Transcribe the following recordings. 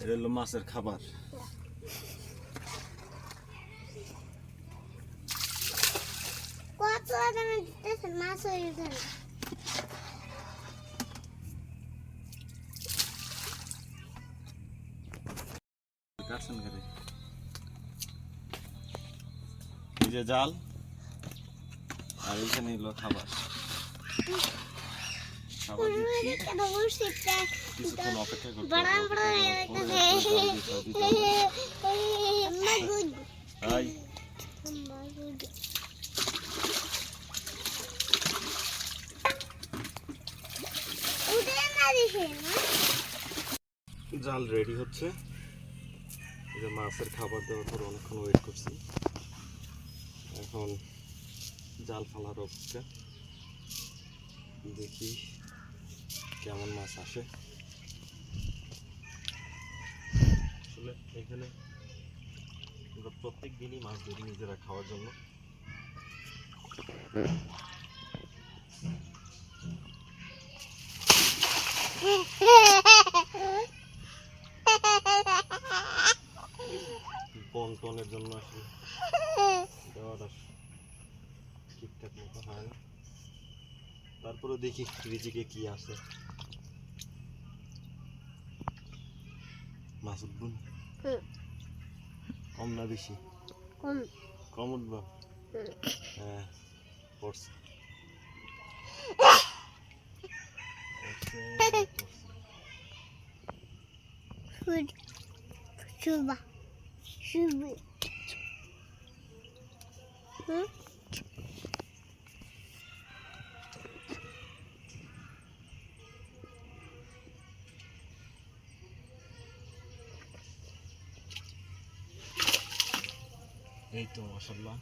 এটা হলো মাছের খাবার। মাছ হয়ে গেছে। কাটছেন করে এই যে জাল আর এইখানে হলো খাবার। জাল রেডি হচ্ছে। যে মাছের খাবার দেওয়ার পর অনেকক্ষণ ওয়েট করছি। এখন জাল ফালার অপেক্ষা। দেখি। কেমন মাছ আসে? আসলে এখানে আমরা প্রত্যেক দিনই মাছ ধরি নিজেরা খাওয়ার জন্য। বন টনের জন্য আসলে দেওয়াটা ঠিকঠাক মতো হয় না। তারপরে দেখি রিজিকে কি আছে। মাছ উঠবো হুম। কম না বেশি? কম। কম উঠবো। হ্যাঁ পড়ছে। শুভা শুভ হুম? এই তো মশাল্লাহ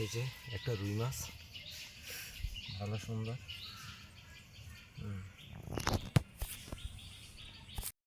এই যে একটা রুই মাছ। ভালো সুন্দর। হুম।